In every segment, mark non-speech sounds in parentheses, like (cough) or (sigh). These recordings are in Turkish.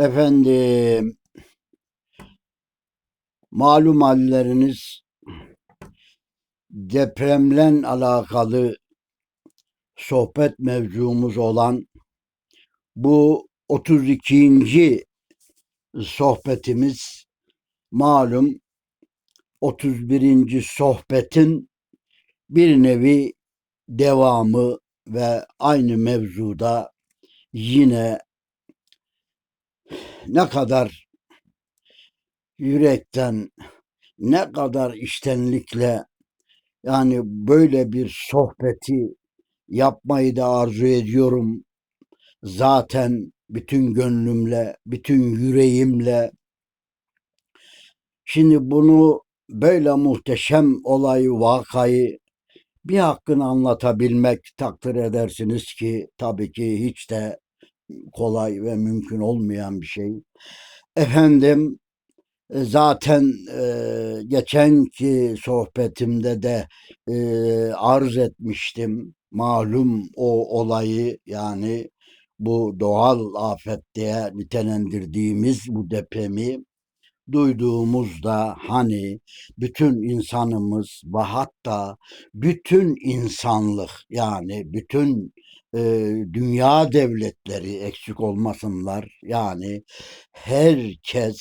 Efendim, malum halleriniz depremle alakalı sohbet mevzumuz olan bu 32. sohbetimiz malum 31. sohbetin bir nevi devamı ve aynı mevzuda yine ne kadar yürekten, ne kadar içtenlikle yani böyle bir sohbeti yapmayı da arzu ediyorum. Zaten bütün gönlümle, bütün yüreğimle. Şimdi bunu böyle muhteşem olayı, vakayı bir hakkını anlatabilmek takdir edersiniz ki tabii ki hiç de kolay ve mümkün olmayan bir şey. Efendim e, zaten e, geçenki sohbetimde de e, arz etmiştim malum o olayı yani bu doğal afet diye nitelendirdiğimiz bu depremi duyduğumuzda hani bütün insanımız ve hatta bütün insanlık yani bütün e, dünya devletleri eksik olmasınlar yani herkes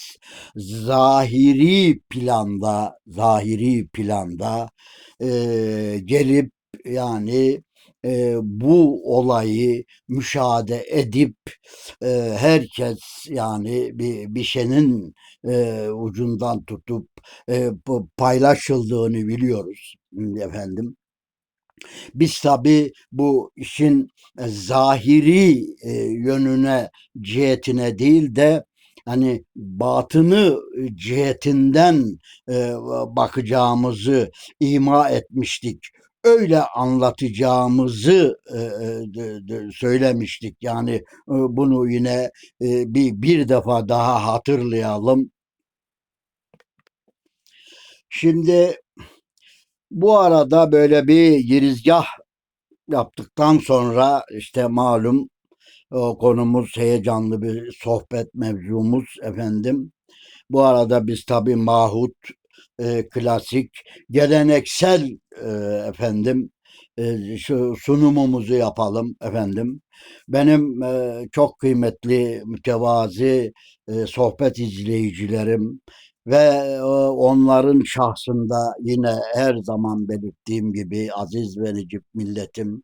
zahiri planda zahiri planda e, gelip yani e, bu olayı müşahede edip e, herkes yani bir, bir şeyin e, ucundan tutup e, paylaşıldığını biliyoruz efendim. Biz tabi bu işin zahiri e, yönüne, cihetine değil de hani batını cihetinden e, bakacağımızı ima etmiştik öyle anlatacağımızı e, söylemiştik. Yani e, bunu yine e, bir bir defa daha hatırlayalım. Şimdi bu arada böyle bir girizgah yaptıktan sonra işte malum o konumuz heyecanlı bir sohbet mevzumuz efendim. Bu arada biz tabi mahut e, klasik, geleneksel e, efendim e, şu sunumumuzu yapalım efendim. Benim e, çok kıymetli, mütevazi e, sohbet izleyicilerim ve e, onların şahsında yine her zaman belirttiğim gibi aziz ve necip milletim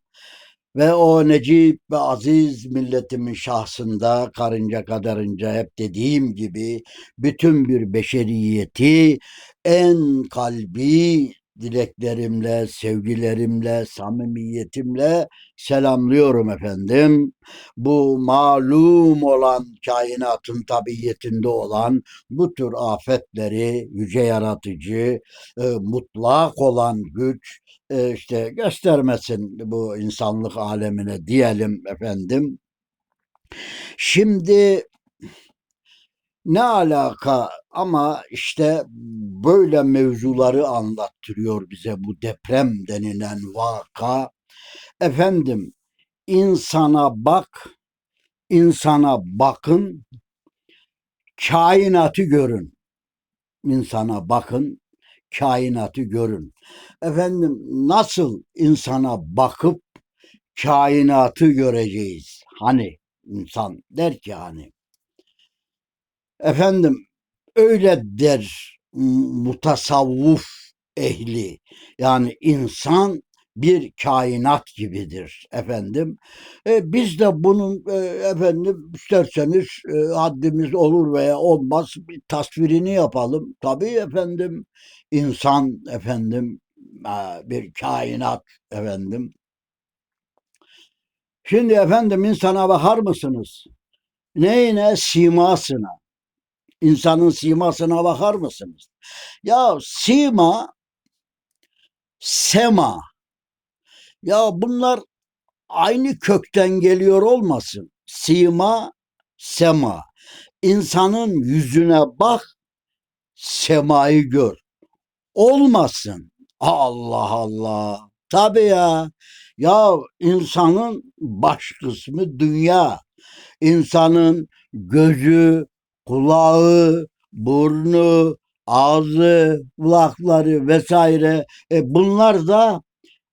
ve o necip ve aziz milletimin şahsında karınca kadarınca hep dediğim gibi bütün bir beşeriyeti en kalbi dileklerimle, sevgilerimle, samimiyetimle selamlıyorum efendim. Bu malum olan kainatın tabiyetinde olan bu tür afetleri yüce yaratıcı, e, mutlak olan güç e, işte göstermesin bu insanlık alemine diyelim efendim. Şimdi ne alaka ama işte böyle mevzuları anlattırıyor bize bu deprem denilen vaka. Efendim insana bak, insana bakın, kainatı görün. İnsana bakın, kainatı görün. Efendim nasıl insana bakıp kainatı göreceğiz? Hani insan der ki hani Efendim öyle der mutasavvuf ehli. Yani insan bir kainat gibidir efendim. E, biz de bunun e, efendim isterseniz e, haddimiz olur veya olmaz bir tasvirini yapalım. Tabii efendim insan efendim e, bir kainat efendim. Şimdi efendim insana bakar mısınız? Neyine? Simasına insanın simasına bakar mısınız? Ya sima, sema. Ya bunlar aynı kökten geliyor olmasın. Sima, sema. İnsanın yüzüne bak, semayı gör. Olmasın. Allah Allah. Tabii ya. Ya insanın baş kısmı dünya. İnsanın gözü, kulağı, burnu, ağzı, kulakları vesaire. E, bunlar da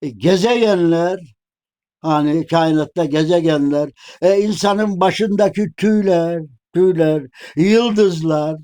e, gezegenler. Hani kainatta gezegenler. E, insanın başındaki tüyler tüyler yıldızlar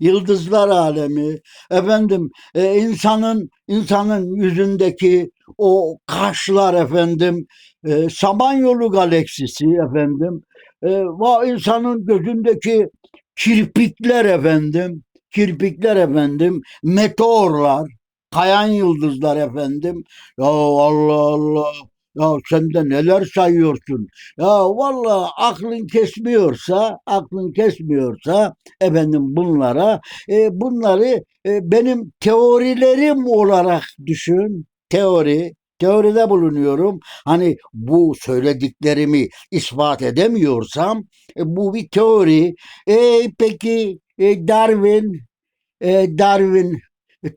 yıldızlar alemi. Efendim e, insanın insanın yüzündeki o kaşlar efendim e, Samanyolu galaksisi efendim. E, insanın gözündeki kirpikler efendim kirpikler efendim meteorlar kayan yıldızlar efendim ya Allah Allah ya sen de neler sayıyorsun ya vallahi aklın kesmiyorsa aklın kesmiyorsa efendim bunlara e, bunları e, benim teorilerim olarak düşün. Teori, teoride bulunuyorum. Hani bu söylediklerimi ispat edemiyorsam e, bu bir teori. E, peki e, Darwin, e, Darwin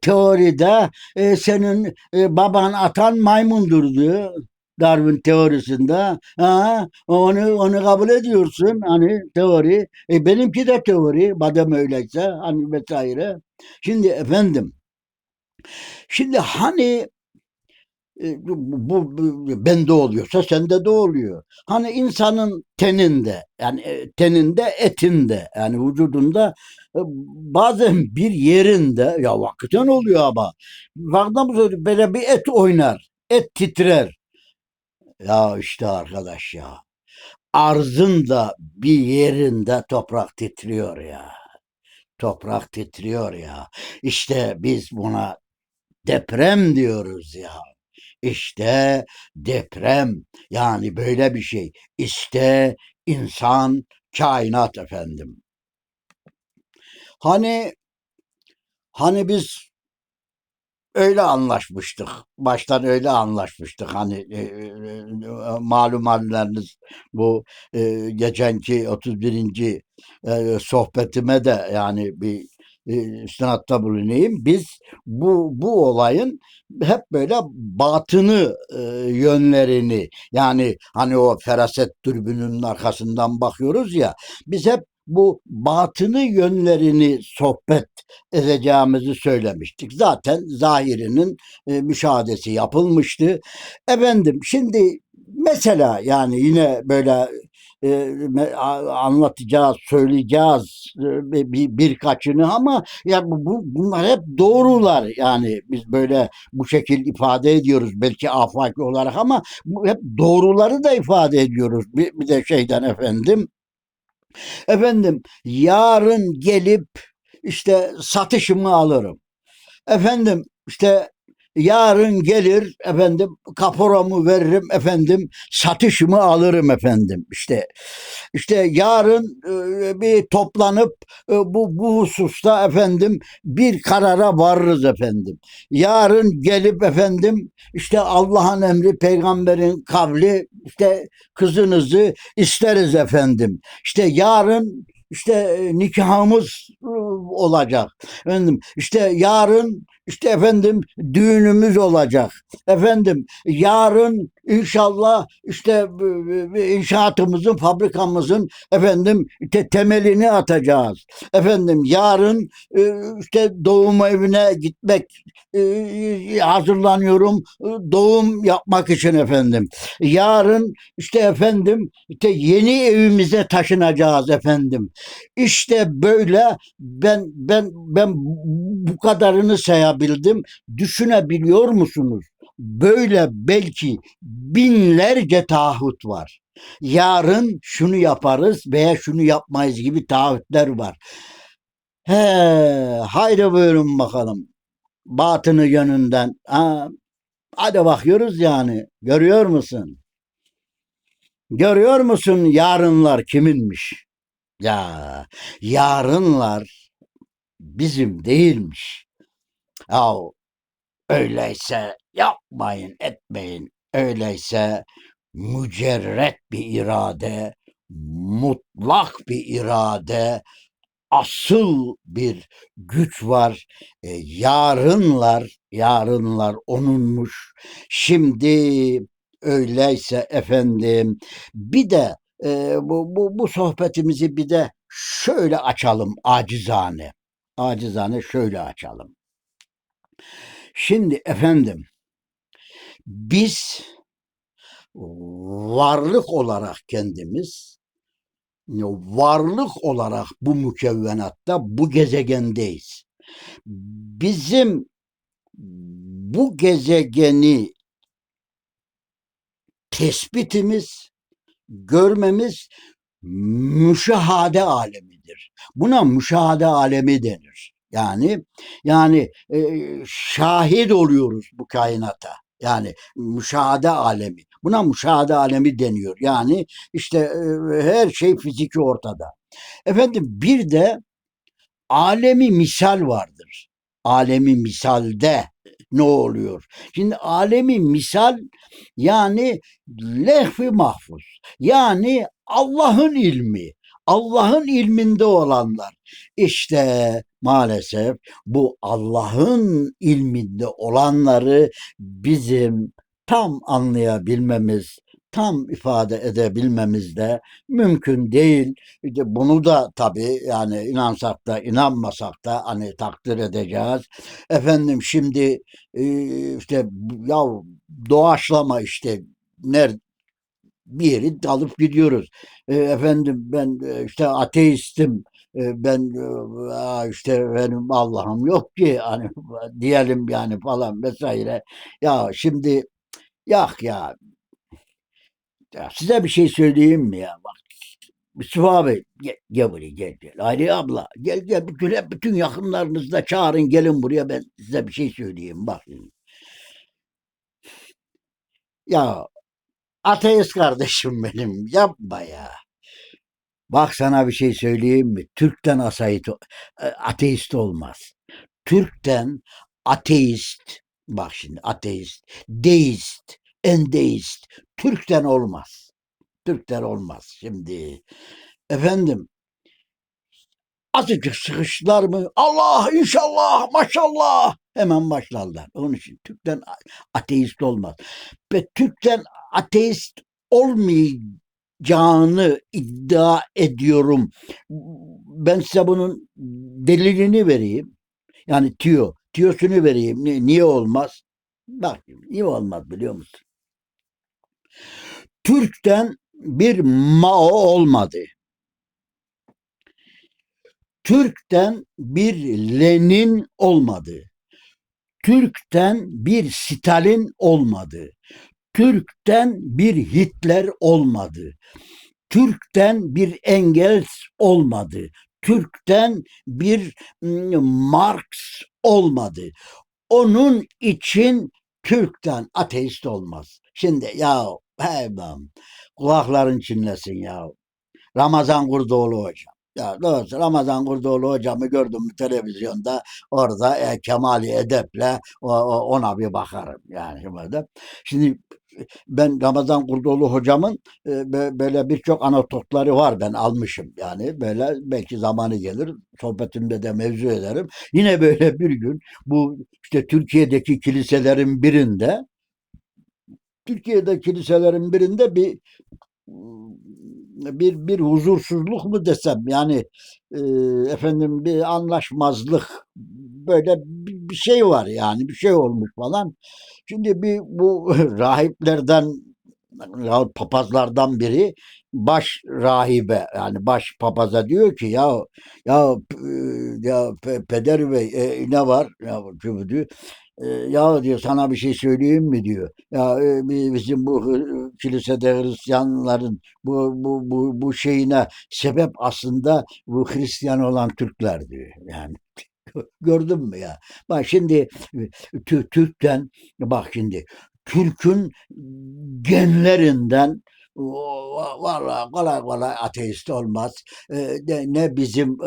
teoride e, senin e, baban atan maymundur diyor. Darwin teorisinde. Ha, onu onu kabul ediyorsun hani teori. E, benimki de teori. Madem öyleyse hani vesaire. Şimdi efendim şimdi hani bu, bu, bu bende oluyorsa sende de oluyor. Hani insanın teninde yani e, teninde etinde yani vücudunda e, bazen bir yerinde ya hakikaten oluyor ama. Farkında mısın? Böyle bir et oynar. Et titrer. Ya işte arkadaş ya. Arzın da bir yerinde toprak titriyor ya. Toprak titriyor ya. İşte biz buna deprem diyoruz ya. İşte deprem yani böyle bir şey. İşte insan kainat efendim. Hani hani biz öyle anlaşmıştık. Baştan öyle anlaşmıştık. Hani e, e, e, malum halleriniz bu e, geçenki 31. E, sohbetime de yani bir e, istinadda bulunayım. Biz bu bu olayın hep böyle batını e, yönlerini yani hani o feraset dürbününün arkasından bakıyoruz ya biz hep bu batını yönlerini sohbet edeceğimizi söylemiştik. Zaten zahirinin e, müşahadesi yapılmıştı. Efendim şimdi mesela yani yine böyle e, anlatacağız, söyleyeceğiz e, bir, birkaçını ama ya bu, bunlar hep doğrular. Yani biz böyle bu şekil ifade ediyoruz belki afaki olarak ama bu hep doğruları da ifade ediyoruz. Bir, bir de şeyden efendim. Efendim yarın gelip işte satışımı alırım. Efendim işte yarın gelir efendim kaporamı veririm efendim satışımı alırım efendim. İşte işte yarın e, bir toplanıp e, bu bu hususta efendim bir karara varırız efendim. Yarın gelip efendim işte Allah'ın emri peygamberin kavli işte kızınızı isteriz efendim. İşte yarın işte e, nikahımız olacak efendim işte yarın işte efendim düğünümüz olacak. Efendim yarın inşallah işte inşaatımızın, fabrikamızın efendim te temelini atacağız. Efendim yarın işte doğum evine gitmek hazırlanıyorum. Doğum yapmak için efendim. Yarın işte efendim işte yeni evimize taşınacağız efendim. İşte böyle ben ben ben bu kadarını sayabildim. Düşünebiliyor musunuz? Böyle belki binlerce taahhüt var. Yarın şunu yaparız veya şunu yapmayız gibi taahhütler var. He, haydi buyurun bakalım. Batını yönünden. Ha, hadi bakıyoruz yani. Görüyor musun? Görüyor musun yarınlar kiminmiş? Ya yarınlar bizim değilmiş. Ya öyleyse yapmayın etmeyin. Öyleyse mücerret bir irade, mutlak bir irade, asıl bir güç var. E, yarınlar, yarınlar onunmuş. Şimdi öyleyse efendim bir de e, bu, bu, bu sohbetimizi bir de şöyle açalım acizane. Acizane şöyle açalım. Şimdi efendim biz varlık olarak kendimiz varlık olarak bu mükevvenatta bu gezegendeyiz. Bizim bu gezegeni tespitimiz, görmemiz müşahade alemidir. Buna müşahade alemi denir. Yani yani e, şahit oluyoruz bu kainata. Yani müşahede alemi. Buna müşahede alemi deniyor. Yani işte her şey fiziki ortada. Efendim bir de alemi misal vardır. Alemi misalde ne oluyor? Şimdi alemi misal yani lehvi mahfuz. Yani Allah'ın ilmi. Allah'ın ilminde olanlar. İşte maalesef bu Allah'ın ilminde olanları bizim tam anlayabilmemiz, tam ifade edebilmemiz de mümkün değil. İşte bunu da tabii yani inansak da inanmasak da hani takdir edeceğiz. Efendim şimdi işte ya doğaçlama işte nerede bir yeri dalıp gidiyoruz. E, efendim ben işte ateistim. E, ben e, işte benim Allah'ım yok ki hani (laughs) diyelim yani falan vesaire. Ya şimdi yak ya ya size bir şey söyleyeyim mi ya? Bak Mustafa abi gel, gel buraya gel gel. Hayri abla gel gel bütün, bütün yakınlarınızı da çağırın gelin buraya ben size bir şey söyleyeyim bak. Ya ateist kardeşim benim yapma ya. Bak sana bir şey söyleyeyim mi? Türk'ten asayit, ateist olmaz. Türk'ten ateist, bak şimdi ateist, deist, endeist, Türk'ten olmaz. Türk'ten olmaz. Şimdi efendim azıcık sıkıştılar mı Allah inşallah maşallah hemen başlarlar. Onun için Türk'ten ateist olmaz. Ve Türk'ten ateist olmayacağını iddia ediyorum. Ben size bunun delilini vereyim. Yani tiyo, tiyosunu vereyim. Niye olmaz? Bak niye olmaz biliyor musun? Türk'ten bir Mao olmadı. Türk'ten bir Lenin olmadı. Türk'ten bir Stalin olmadı. Türk'ten bir Hitler olmadı. Türk'ten bir Engels olmadı. Türk'ten bir Marx olmadı. Onun için Türk'ten ateist olmaz. Şimdi ya heybam kulakların çinlesin ya. Ramazan Kurdoğlu hocam. Ya doğrusu Ramazan Kurdoğlu hocamı gördüm televizyonda orada e, Kemali Edep'le o, o, ona bir bakarım yani şimdi. Şimdi ben Ramazan Kurdoğlu hocamın e, böyle birçok anototları var ben almışım yani böyle belki zamanı gelir sohbetimde de mevzu ederim. Yine böyle bir gün bu işte Türkiye'deki kiliselerin birinde Türkiye'de kiliselerin birinde bir bir bir huzursuzluk mu desem yani e, efendim bir anlaşmazlık böyle bir, şey var yani bir şey olmuş falan. Şimdi bir bu (laughs) rahiplerden ya papazlardan biri baş rahibe yani baş papaza diyor ki ya ya ya peder bey e, ne var ya diyor ya diyor sana bir şey söyleyeyim mi diyor. Ya bizim bu kilisede Hristiyanların bu bu bu bu şeyine sebep aslında bu Hristiyan olan Türkler diyor. Yani (laughs) gördün mü ya? Bak şimdi Türk'ten bak şimdi Türk'ün genlerinden Vallahi kolay kolay ateist olmaz. ne bizim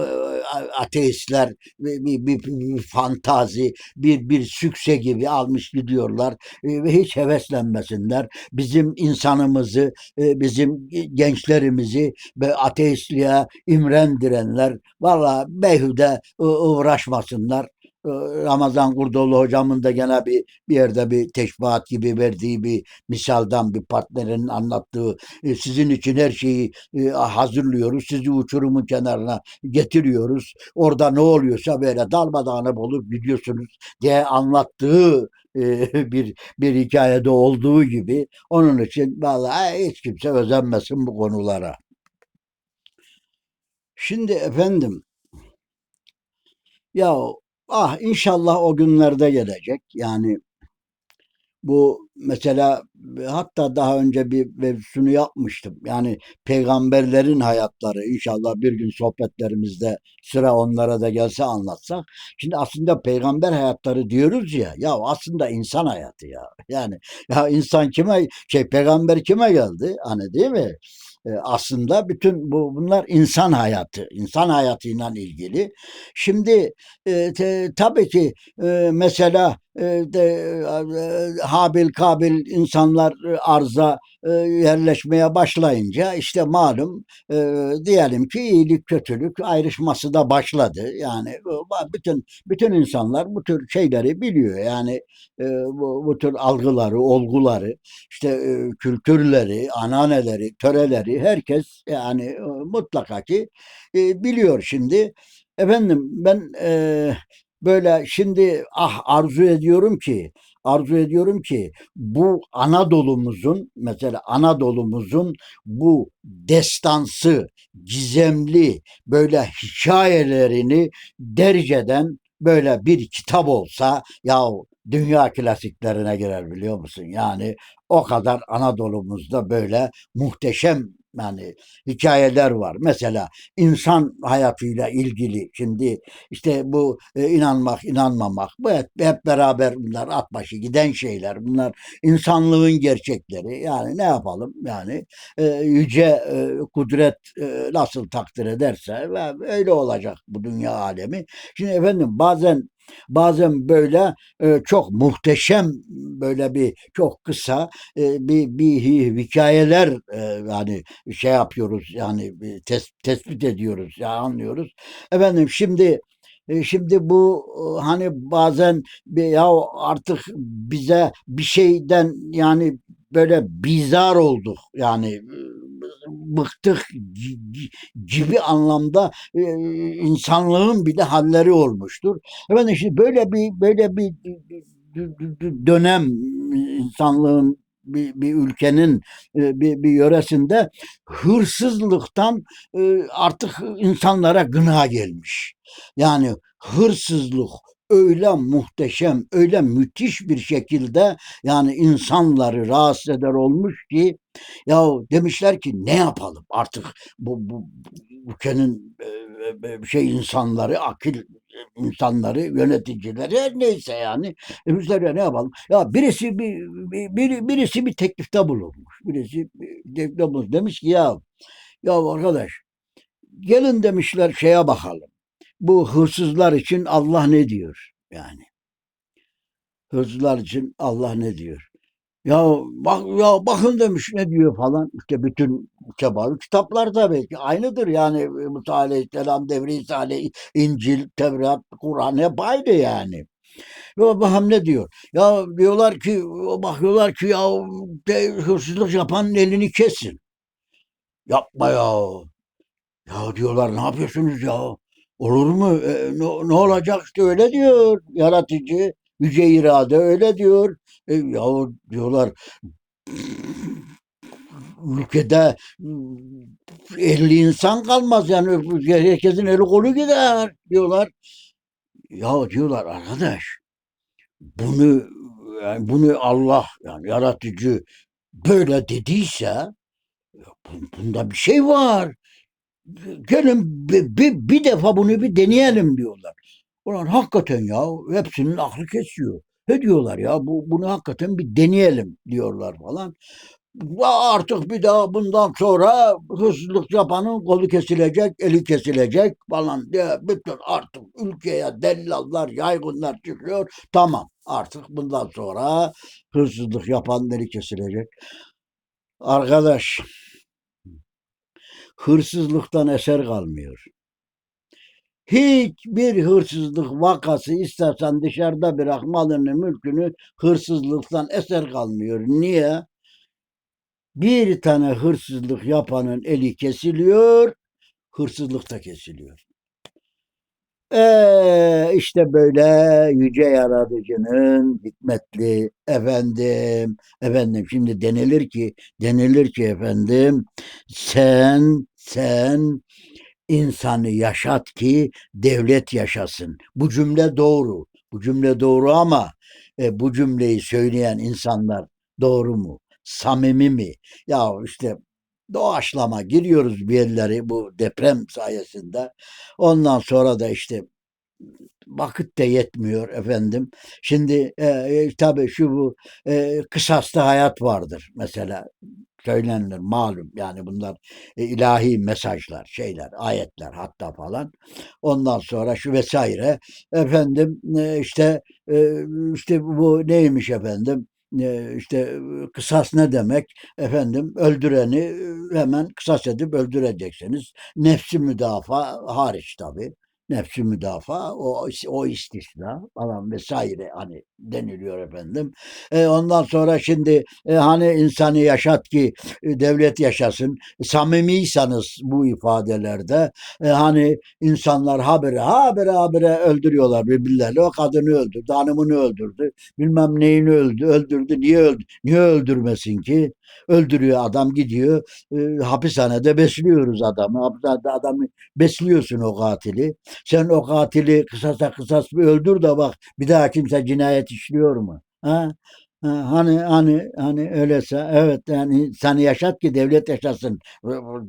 ateistler bir, bir, bir fantazi, bir, bir sükse gibi almış gidiyorlar ve hiç heveslenmesinler. Bizim insanımızı, bizim gençlerimizi ve ateistliğe imrendirenler valla beyhude uğraşmasınlar. Ramazan Kurdoğlu hocamın da gene bir bir yerde bir teşbihat gibi verdiği bir misaldan bir partnerinin anlattığı sizin için her şeyi hazırlıyoruz. Sizi uçurumun kenarına getiriyoruz. Orada ne oluyorsa böyle darmadağınık olup gidiyorsunuz diye anlattığı (laughs) bir bir hikayede olduğu gibi onun için vallahi hiç kimse özenmesin bu konulara. Şimdi efendim ya ah inşallah o günlerde gelecek. Yani bu mesela hatta daha önce bir mevzusunu yapmıştım. Yani peygamberlerin hayatları inşallah bir gün sohbetlerimizde sıra onlara da gelse anlatsak. Şimdi aslında peygamber hayatları diyoruz ya. Ya aslında insan hayatı ya. Yani ya insan kime şey peygamber kime geldi? Hani değil mi? Aslında bütün bu bunlar insan hayatı, insan hayatıyla ilgili. Şimdi e, te, tabii ki e, mesela de, e, Habil Kabil insanlar e, arza e, yerleşmeye başlayınca işte malum diyelim ki iyilik kötülük ayrışması da başladı. Yani bütün bütün insanlar bu tür şeyleri biliyor. Yani bu, bu tür algıları, olguları, işte kültürleri, ananeleri, töreleri herkes yani mutlaka ki biliyor şimdi. Efendim ben böyle şimdi ah arzu ediyorum ki arzu ediyorum ki bu Anadolu'muzun mesela Anadolu'muzun bu destansı, gizemli böyle hikayelerini derceden böyle bir kitap olsa ya dünya klasiklerine girer biliyor musun? Yani o kadar Anadolu'muzda böyle muhteşem yani hikayeler var. Mesela insan hayatıyla ilgili şimdi işte bu e, inanmak, inanmamak bu hep, hep beraber bunlar at başı giden şeyler. Bunlar insanlığın gerçekleri. Yani ne yapalım? Yani e, yüce e, kudret e, nasıl takdir ederse ve öyle olacak bu dünya alemi. Şimdi efendim bazen bazen böyle e, çok muhteşem böyle bir çok kısa e, bir, bir hi- hikayeler e, yani şey yapıyoruz yani tes- tespit ediyoruz ya anlıyoruz. Efendim şimdi e, şimdi bu e, hani bazen ya artık bize bir şeyden yani böyle bizar olduk yani bıktık gi- gi- gibi anlamda insanlığın bile halleri olmuştur. Efendim işte böyle bir böyle bir dönem insanlığın bir, bir ülkenin bir, bir yöresinde hırsızlıktan artık insanlara gına gelmiş. Yani hırsızlık öyle muhteşem, öyle müthiş bir şekilde yani insanları rahatsız eder olmuş ki ya demişler ki ne yapalım artık bu, bu, ülkenin e, e, şey insanları, akil insanları, yöneticileri her neyse yani demişler ya ne yapalım? Ya birisi bir, bir biri- birisi bir teklifte bulunmuş. Birisi bir teklifte bulunmuş. Demiş ki ya ya arkadaş gelin demişler şeye bakalım. Bu hırsızlar için Allah ne diyor? Yani hırsızlar için Allah ne diyor? Ya bak ya bakın demiş ne diyor falan. İşte bütün kebalı kitaplar tabii ki aynıdır yani Musa Aleyhisselam devri İsa İncil, Tevrat, Kur'an hep aynı yani. Ve bakalım ne diyor? Ya diyorlar ki bakıyorlar ki ya de, hırsızlık yapanın elini kesin. Yapma ya. Ya diyorlar ne yapıyorsunuz ya? Olur mu? E, ne, ne olacak işte öyle diyor yaratıcı. Yüce irade öyle diyor. E, ya diyorlar ülkede 50 insan kalmaz yani herkesin eli kolu gider diyorlar. Ya diyorlar arkadaş bunu yani bunu Allah yani yaratıcı böyle dediyse bu- bunda bir şey var. Gelin bir, bir, bir defa bunu bir deneyelim diyorlar. Ulan hakikaten ya hepsinin aklı kesiyor. Ne diyorlar ya bu, bunu hakikaten bir deneyelim diyorlar falan. Artık bir daha bundan sonra hırsızlık yapanın kolu kesilecek, eli kesilecek falan diye bütün artık ülkeye dellallar, yaygınlar çıkıyor. Tamam artık bundan sonra hırsızlık yapanın eli kesilecek. Arkadaş hırsızlıktan eser kalmıyor. hiçbir hırsızlık vakası istersen dışarıda bırak malını mülkünü hırsızlıktan eser kalmıyor. Niye? Bir tane hırsızlık yapanın eli kesiliyor, hırsızlık da kesiliyor. Ee, işte böyle yüce yaratıcının hikmetli efendim efendim şimdi denilir ki denilir ki efendim sen sen insanı yaşat ki devlet yaşasın. Bu cümle doğru. Bu cümle doğru ama e, bu cümleyi söyleyen insanlar doğru mu? Samimi mi? Ya işte doğaçlama giriyoruz bir yerleri bu deprem sayesinde. Ondan sonra da işte vakit de yetmiyor efendim. Şimdi e, e, tabii şu bu e, kısasta hayat vardır mesela. Söylenir malum. Yani bunlar e, ilahi mesajlar şeyler ayetler hatta falan. Ondan sonra şu vesaire. Efendim e, işte e, işte bu neymiş efendim işte kısas ne demek? Efendim öldüreni hemen kısas edip öldüreceksiniz. Nefsi müdafaa hariç tabi nefsi müdafaa o o istisna falan vesaire hani deniliyor efendim. E, ondan sonra şimdi e, hani insanı yaşat ki e, devlet yaşasın. Samimiysanız bu ifadelerde e, hani insanlar habire habire habire öldürüyorlar birbirlerini. O kadını öldürdü, hanımını öldürdü, bilmem neyini öldü, öldürdü. Niye öldü? Niye öldürmesin ki? Öldürüyor adam gidiyor. E, hapishanede besliyoruz adamı. Hapishanede adamı besliyorsun o katili. Sen o katili kısasa kısas bir öldür de bak bir daha kimse cinayet işliyor mu? Ha? Ha, Hani hani hani öyleyse evet yani seni yaşat ki devlet yaşasın.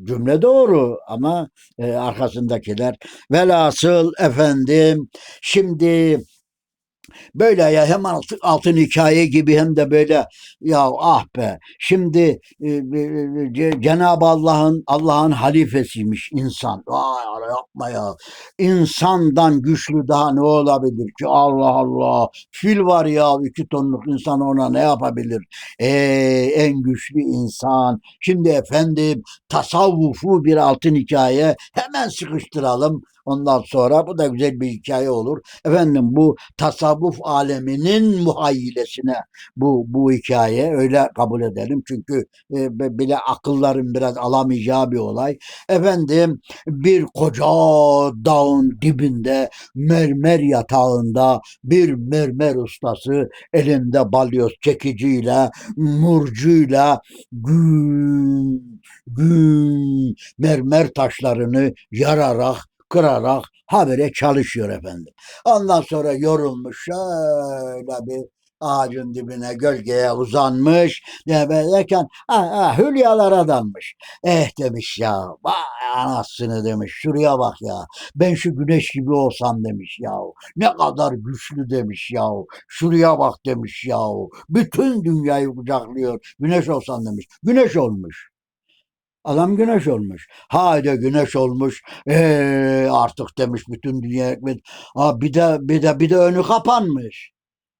Cümle doğru ama e, arkasındakiler. Velhasıl efendim şimdi Böyle ya hem altın, altın hikaye gibi hem de böyle ya ah be. Şimdi e, e, Cenab-ı Allah'ın Allah'ın halifesiymiş insan. Vay yapma ya. İnsandan güçlü daha ne olabilir ki? Allah Allah. Fil var ya iki tonluk insan ona ne yapabilir? Ee, en güçlü insan. Şimdi efendim tasavvufu bir altın hikaye hemen sıkıştıralım. Ondan sonra bu da güzel bir hikaye olur. Efendim bu tasavvuf aleminin muhayyilesine bu bu hikaye öyle kabul edelim. Çünkü e, bile akılların biraz alamayacağı bir olay. Efendim bir koca dağın dibinde mermer yatağında bir mermer ustası elinde balyoz çekiciyle murcuyla gün gün mermer taşlarını yararak kırarak habere çalışıyor efendim. Ondan sonra yorulmuş şöyle bir ağacın dibine gölgeye uzanmış derken ah, ah, hülyalara dalmış. Eh demiş ya vay anasını demiş şuraya bak ya ben şu güneş gibi olsam demiş ya ne kadar güçlü demiş ya şuraya bak demiş ya bütün dünyayı kucaklıyor güneş olsam demiş güneş olmuş. Adam güneş olmuş. Haydi güneş olmuş. Ee, artık demiş bütün dünya ekmek. Ha, bir de bir de bir de önü kapanmış.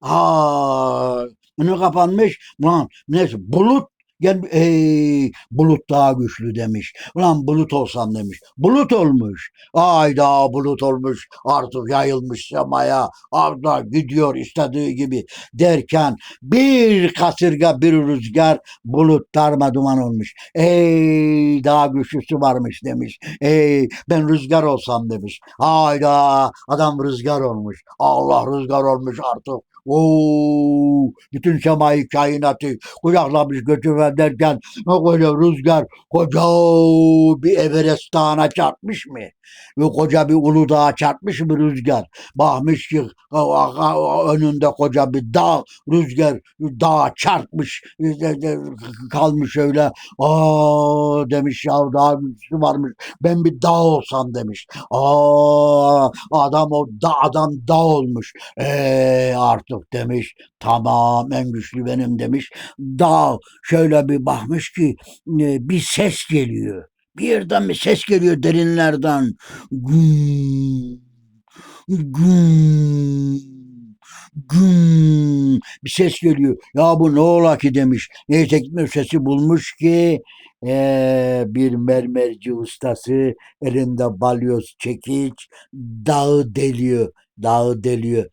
Ha, önü kapanmış. Lan neyse bulut Gel ey bulut daha güçlü demiş. Ulan bulut olsam demiş. Bulut olmuş. Ayda bulut olmuş. Artık yayılmış semaya. Arda gidiyor istediği gibi derken bir kasırga bir rüzgar bulut darma duman olmuş. Ey daha güçlüsü varmış demiş. Ey ben rüzgar olsam demiş. Hayda adam rüzgar olmuş. Allah rüzgar olmuş artık. Oo, bütün semayı kainatı kucaklamış götürür derken böyle rüzgar koca bir Everest dağına çarpmış mı? Ve koca bir Uludağ'a çarpmış mı rüzgar? Bakmış ki önünde koca bir dağ rüzgar dağa çarpmış kalmış öyle. Aa demiş ya dağ varmış. Ben bir dağ olsam demiş. Aa adam o da adam dağ olmuş. Eee artık demiş. Tamam en güçlü benim demiş. Dağ şöyle bir bakmış ki e, bir ses geliyor. Bir yerden bir ses geliyor derinlerden. Güm, güm, güm bir ses geliyor. Ya bu ne ola ki demiş. Neyse gitme sesi bulmuş ki eee, bir mermerci ustası elinde balyoz çekiç dağı deliyor. Dağı deliyor.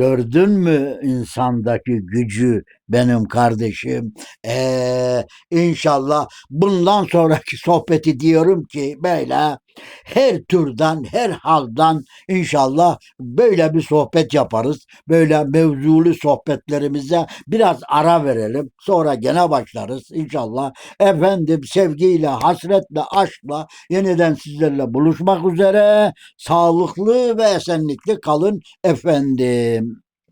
Gördün mü insandaki gücü benim kardeşim? Ee, inşallah bundan sonraki sohbeti diyorum ki böyle her türden, her haldan inşallah böyle bir sohbet yaparız. Böyle mevzulu sohbetlerimize biraz ara verelim. Sonra gene başlarız inşallah. Efendim sevgiyle, hasretle, aşkla yeniden sizlerle buluşmak üzere. Sağlıklı ve esenlikli kalın efendim.